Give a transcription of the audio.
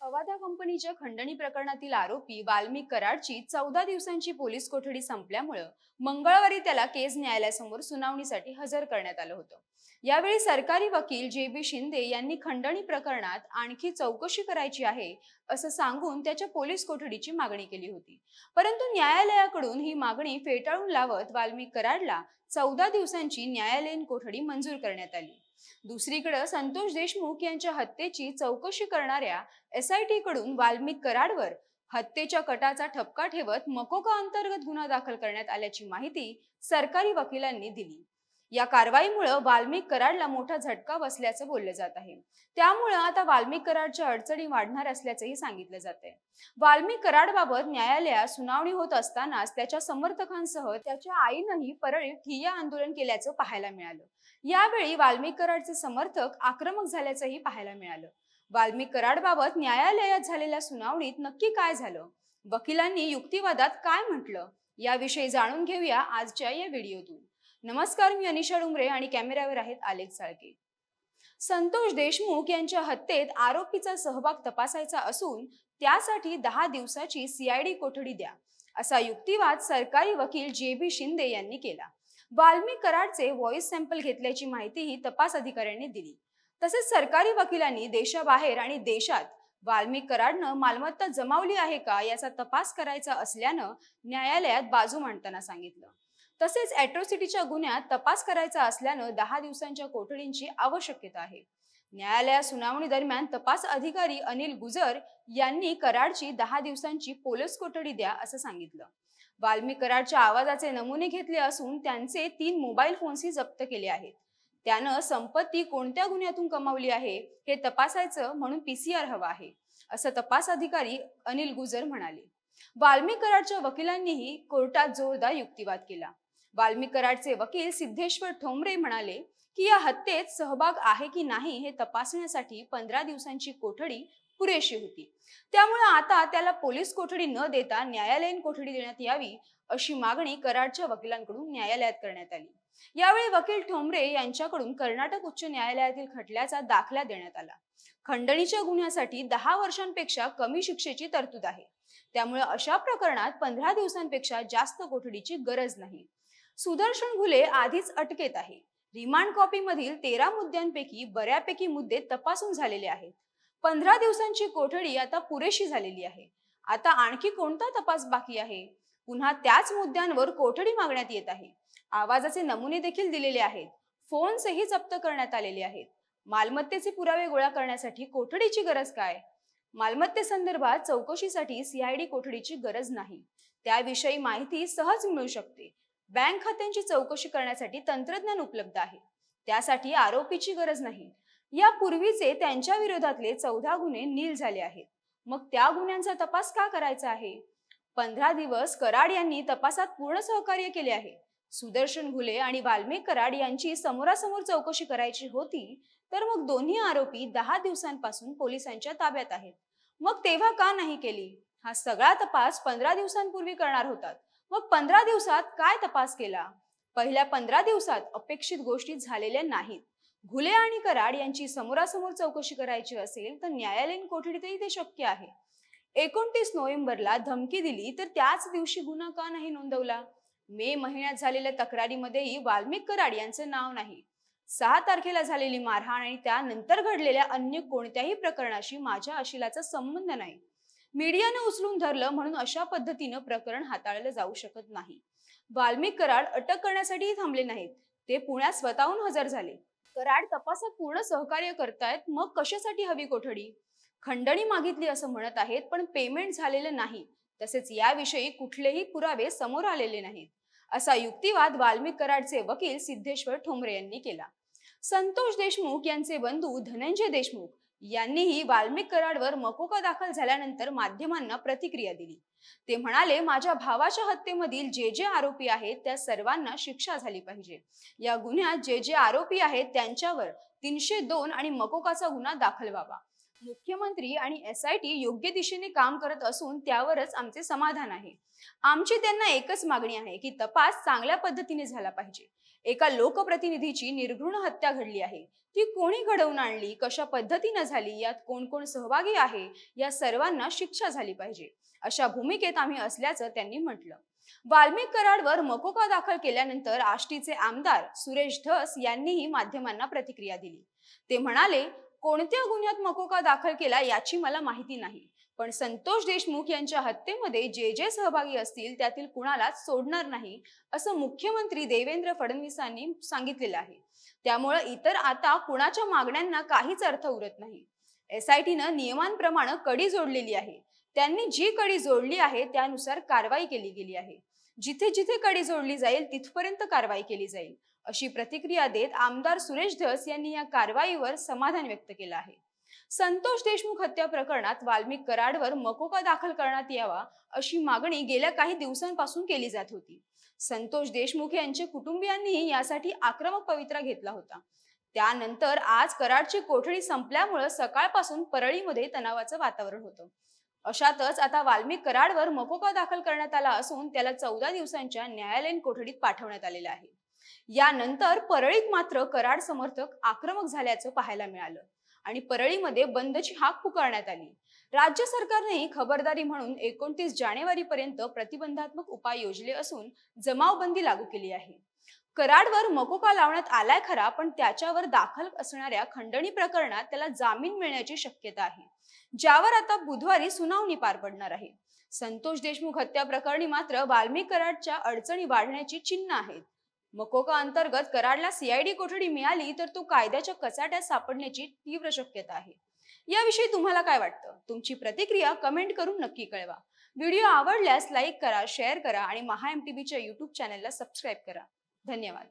अवादा कंपनीच्या खंडणी प्रकरणातील आरोपी वाल्मिक कराडची चौदा दिवसांची पोलीस कोठडी संपल्यामुळं मंगळवारी त्याला केस न्यायालयासमोर सुनावणीसाठी हजर करण्यात आलं होतं. यावेळी सरकारी वकील जे बी शिंदे यांनी खंडणी प्रकरणात आणखी चौकशी करायची आहे असं सांगून त्याच्या पोलीस कोठडीची मागणी केली होती. परंतु न्यायालयाकडून ही मागणी फेटाळून लावत वाल्मिक कराडला चौदा दिवसांची न्यायालयीन कोठडी मंजूर करण्यात आली. दुसरीकडे संतोष देशमुख यांच्या हत्येची चौकशी करणाऱ्या एस आय टी कडून वाल्मिक कराडवर हत्येच्या कटाचा ठपका ठेवत मकोका अंतर्गत गुन्हा दाखल करण्यात आल्याची माहिती सरकारी वकिलांनी दिली. या कारवाईमुळे वाल्मिक कराडला मोठा झटका बसल्याचं बोललं जात आहे. त्यामुळे आता वाल्मिक कराडच्या अडचणी वाढणार असल्याचंही सांगितलं जात आहे. वाल्मिक कराडबाबत न्यायालयात सुनावणी होत असतानाच त्याच्या समर्थकांसह त्याच्या आईनंही परळीत ठिय्या आंदोलन केल्याचं पाहायला मिळालं. यावेळी वाल्मिक कराडचे समर्थक आक्रमक झाल्याचंही पाहायला मिळालं. वाल्मिक कराडबाबत न्यायालयात झालेल्या सुनावणीत नक्की काय झालं? वकिलांनी युक्तिवादात काय म्हटलं? याविषयी जाणून घेऊया आजच्या या व्हिडिओतून. नमस्कार मी अनिशा डुंगरे आणि कॅमेऱ्यावर आहेत आलेख साळके. संतोष देशमुख यांच्या हत्येत आरोपीचा सहभाग तपासायचा असून त्यासाठी दहा दिवसाची सीआयडी कोठडी द्या असा युक्तिवाद सरकारी वकील जे बी शिंदे यांनी केला. वाल्मिक कराडचे व्हॉइस सॅम्पल घेतल्याची माहितीही तपास अधिकाऱ्यांनी दिली. तसेच सरकारी वकिलांनी देशाबाहेर आणि देशात वाल्मिक कराडनं मालमत्ता जमावली आहे का याचा तपास करायचा असल्यानं न्यायालयात बाजू मांडताना सांगितलं. तसेच अॅट्रॉसिटीच्या गुन्ह्यात तपास करायचा असल्यानं दहा दिवसांच्या कोठडींची आवश्यकता आहे. न्यायालयात सुनावणी दरम्यान तपास अधिकारी अनिल गुजर यांनी कराडची दहा दिवसांची पोलीस कोठडी द्या असं सांगितलं. वाल्मी कराडच्या आवाजाचे नमुने घेतले असून त्यांचे तीन मोबाईल फोन्सही जप्त केले आहेत. त्यानं संपत्ती कोणत्या गुन्ह्यातून कमावली आहे हे तपासायचं म्हणून पीसीआर हवा आहे असं तपास अधिकारी अनिल गुजर म्हणाले. वाल्मी कराडच्या वकिलांनीही कोर्टात जोरदार युक्तिवाद केला. वाल्मिक कराडचे वकील सिद्धेश्वर ठोंबरे म्हणाले की या हत्येत सहभाग आहे की नाही हे तपासण्यासाठी पंधरा दिवसांची कोठडी पुरेशी होती. त्यामुळे आता त्याला पोलीस कोठडी न देता न्यायालयीन कोठडी देण्यात यावी अशी मागणी कराडच्या वकिलांकडून न्यायालयात करण्यात आली. यावेळी वकील ठोंबरे यांच्याकडून कर्नाटक उच्च न्यायालयातील खटल्याचा दाखला देण्यात आला. खंडणीच्या गुन्ह्यासाठी दहा वर्षांपेक्षा कमी शिक्षेची तरतूद आहे. त्यामुळे अशा प्रकरणात पंधरा दिवसांपेक्षा जास्त कोठडीची गरज नाही. सुदर्शन घुले आधीच अटकेत आहे. रिमांड कॉपी मधील तेरा मुद्द्यांपैकी बऱ्यापैकी मुद्दे तपासून झालेले आहेत. पंधरा दिवसांची कोठडी आता पुरेशी झालेली आहे. आता आणखी कोणता तपास बाकी आहे? पुन्हा त्याच मुद्द्यांवर कोठडी मागण्यात येत आहे. आवाजाचे नमुने देखील दिलेले आहेत. फोन्सही जप्त करण्यात आलेले आहेत. मालमत्तेचे पुरावे गोळा करण्यासाठी कोठडीची गरज काय? मालमत्तेसंदर्भात चौकशीसाठी सीआयडी कोठडीची गरज नाही. त्याविषयी माहिती सहज मिळू शकते. बँक खात्यांची चौकशी करण्यासाठी तंत्रज्ञान उपलब्ध आहे. त्यासाठी आरोपीची गरज नाही. यापूर्वीचे त्यांच्या विरोधातले चौदा गुन्हे नील झाले आहेत. मग त्या गुन्ह्यांचा तपास का करायचा आहे? पंधरा दिवस कराड यांनी तपासात पूर्ण सहकार्य केले आहे. सुदर्शन घुले आणि वाल्मिक कराड यांची समोरासमोर चौकशी करायची होती तर मग दोन्ही आरोपी दहा दिवसांपासून पोलिसांच्या ताब्यात आहेत. मग तेव्हा का नाही केली? हा सगळा तपास पंधरा दिवसांपूर्वी करणार होतात. मग पंधरा दिवसात काय तपास केला? पहिल्या पंधरा दिवसात अपेक्षित गोष्टी झालेल्या नाहीत. घुले आणि कराड यांची समोरासमोर चौकशी करायची असेल तर न्यायालयीन कोठडीतही ते शक्य आहे. एकोणतीस नोव्हेंबरला धमकी दिली तर त्याच दिवशी गुन्हा का नाही नोंदवला? मे महिन्यात झालेल्या तक्रारीमध्येही वाल्मिक कराड यांचं नाव नाही. सहा तारखेला झालेली मारहाण आणि त्यानंतर घडलेल्या अन्य कोणत्याही प्रकरणाशी माझ्या अशिलाचा संबंध नाही. मीडियानं उचलून धरलं म्हणून अशा पद्धतीनं प्रकरण हाताळलं जाऊ शकत नाही. वाल्मिक कराड अटक करण्यासाठी थांबले नाहीत. ते पुण्यात स्वतःहून हजर झाले. कराड तपासात पूर्ण सहकार्य करतायत मग कशासाठी हवी कोठडी? खंडणी मागितली असं म्हणत आहेत पण पेमेंट झालेलं नाही. तसेच याविषयी कुठलेही पुरावे समोर आलेले नाहीत. असा युक्तिवाद वाल्मिक कराडचे वकील सिद्धेश्वर ठोंबरे यांनी केला. संतोष देशमुख यांचे बंधू धनंजय देशमुख यांनीही वाल्मिक कराडवर मकोका दाखल झाल्यानंतर माध्यमांना प्रतिक्रिया दिली. ते म्हणाले माझ्या भावाच्या हत्येमधील जे जे आरोपी आहेत त्या सर्वांना शिक्षा झाली पाहिजे. या गुन्ह्यात जे जे आरोपी आहेत त्यांच्यावर तीनशे दोन आणि मकोकाचा गुन्हा दाखल व्हावा. मुख्यमंत्री आणि एस आय टी योग्य दिशेने काम करत असून त्यावरच आमचे समाधान आहे. आमची त्यांना एकच मागणी आहे की तपास चांगल्या पद्धतीने झाला पाहिजे. एका लोकप्रतिनिधीची निर्घृण हत्या घडली आहे. ती कोणी घडवून आणली कशा पद्धतीनं झाली यात कोण कोण सहभागी आहे या सर्वांना शिक्षा झाली पाहिजे. अशा भूमिकेत आम्ही असल्याचं त्यांनी म्हटलं. वाल्मिक कराडवर मकोका दाखल केल्यानंतर आष्टीचे आमदार सुरेश धस यांनीही माध्यमांना प्रतिक्रिया दिली. ते म्हणाले कोणत्या गुन्ह्यात मकोका दाखल केला याची मला माहिती नाही. पण संतोष देशमुख यांच्या हत्येमध्ये जे जे सहभागी असतील त्यातील कुणालाच सोडणार नाही असं मुख्यमंत्री देवेंद्र फडणवीसांनी सांगितलेलं आहे. त्यामुळे इतर आता कुणाच्या मागण्यांना काहीच अर्थ उरत नाही. एसआयटीनं नियमांप्रमाणे कडी जोडलेली आहे. त्यांनी जी कडी जोडली आहे त्यानुसार कारवाई केली गेली आहे. जिथे जिथे कडी जोडली जाईल तिथपर्यंत कारवाई केली जाईल. अशी प्रतिक्रिया देत आमदार सुरेश धस यांनी या कारवाईवर समाधान व्यक्त केलं आहे. संतोष देशमुख हत्या प्रकरणात वाल्मिक कराडवर मकोका दाखल करण्यात यावा अशी मागणी गेल्या काही दिवसांपासून केली जात होती. संतोष देशमुख यांचे कुटुंबियांनीही यासाठी आक्रमक पवित्रा घेतला होता. त्यानंतर आज कराडची कोठडी संपल्यामुळं सकाळपासून परळीमध्ये तणावाचं वातावरण होतं. अशातच आता वाल्मिक कराडवर मकोका दाखल करण्यात आला असून त्याला चौदा दिवसांच्या न्यायालयीन कोठडीत पाठवण्यात आलेलं आहे. यानंतर परळीत मात्र कराड समर्थक आक्रमक झाल्याचं पाहायला मिळालं आणि परळीमध्ये बंदची हाक पुकारण्यात आली. राज्य सरकारनेही खबरदारी म्हणून एकोणतीस जानेवारी पर्यंत प्रतिबंधात्मक उपाय योजले असून जमावबंदी लागू केली आहे. कराडवर मकोका लावण्यात आलाय खरा पण त्याच्यावर दाखल असणाऱ्या खंडणी प्रकरणात त्याला जामीन मिळण्याची शक्यता आहे ज्यावर आता बुधवारी सुनावणी पार पडणार आहे. संतोष देशमुख हत्या प्रकरणी मात्र वाल्मिक कराडच्या अडचणी वाढण्याची चिन्ह आहेत. मकोका अंतर्गत कराडला सीआयडी कोठडी मिळाली तर तो कायद्याच्या कचाट्यात सापडण्याची तीव्र शक्यता आहे. याविषयी तुम्हाला काय वाटतं? तुमची प्रतिक्रिया कमेंट करून नक्की कळवा. व्हिडिओ आवडल्यास लाईक करा शेअर करा आणि महा एम टी युट्यूब चॅनलला सबस्क्राईब करा. धन्यवाद.